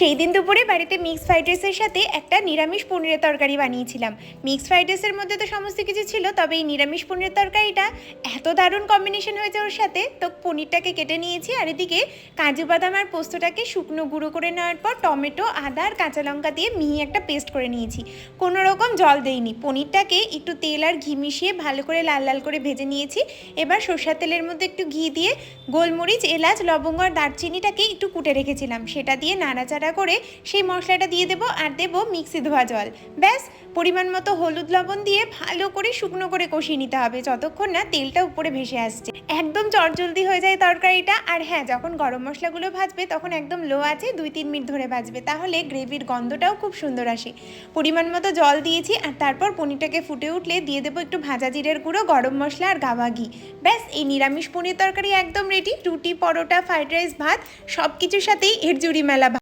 সেই দিন দুপুরে বাড়িতে মিক্স ফ্রাইড রাইসের সাথে একটা নিরামিষ পনিরের তরকারি বানিয়েছিলাম। মিক্স ফ্রাইড রাইসের মধ্যে তো সমস্ত কিছু ছিল, তবে এই নিরামিষ পনিরের তরকারিটা এত দারুণ কম্বিনেশন হয়েছে ওর সাথে। তো পনিরটাকে কেটে নিয়েছি আর এদিকে কাজু বাদাম আর পোস্তটাকে শুকনো গুঁড়ো করে নেওয়ার পর টমেটো, আদা আর কাঁচা লঙ্কা দিয়ে মিহি একটা পেস্ট করে নিয়েছি। কোনো রকম জল দেইনি। পনিরটাকে একটু তেল আর ঘি মিশিয়ে ভালো করে লাল লাল করে ভেজে নিয়েছি। এবার সর্ষার তেলের মধ্যে একটু ঘি দিয়ে গোলমরিচ, এলাচ, লবঙ্গ আর দারচিনিটাকে একটু কুটে রেখেছিলাম। সেটা দিয়ে নাড়াচাড়া করে সেই মশলাটা দিয়ে দেবো আর দেবো মিক্সি ধোয়া জল। ব্যাস, পরিমাণ মতো হলুদ লবণ দিয়ে ভালো করে শুকনো করে কষিয়ে নিতে হবে যতক্ষণ না তেলটা উপরে ভেসে আসছে। একদম চটজলদি হয়ে যায় তরকারিটা আর হ্যাঁ যখন গরম মশলাগুলো ভাজবে তখন একদম লো আছে দুই তিন মিনিট ধরে ভাজবে, তাহলে গ্রেভির গন্ধটাও খুব সুন্দর আসে। পরিমাণ মতো জল দিয়েছি আর তারপর পনিরটাকে ফুটে উঠলে দিয়ে দেবো একটু ভাজা জিরের গুঁড়ো, গরম মশলা আর গাওয়া ঘি। ব্যাস, এই নিরামিষ পনির তরকারি একদম রেডি রুটি, পরোটা ফ্রাইড রাইস ভাত সব কিছুর সাথেই এর জুড়ি মেলা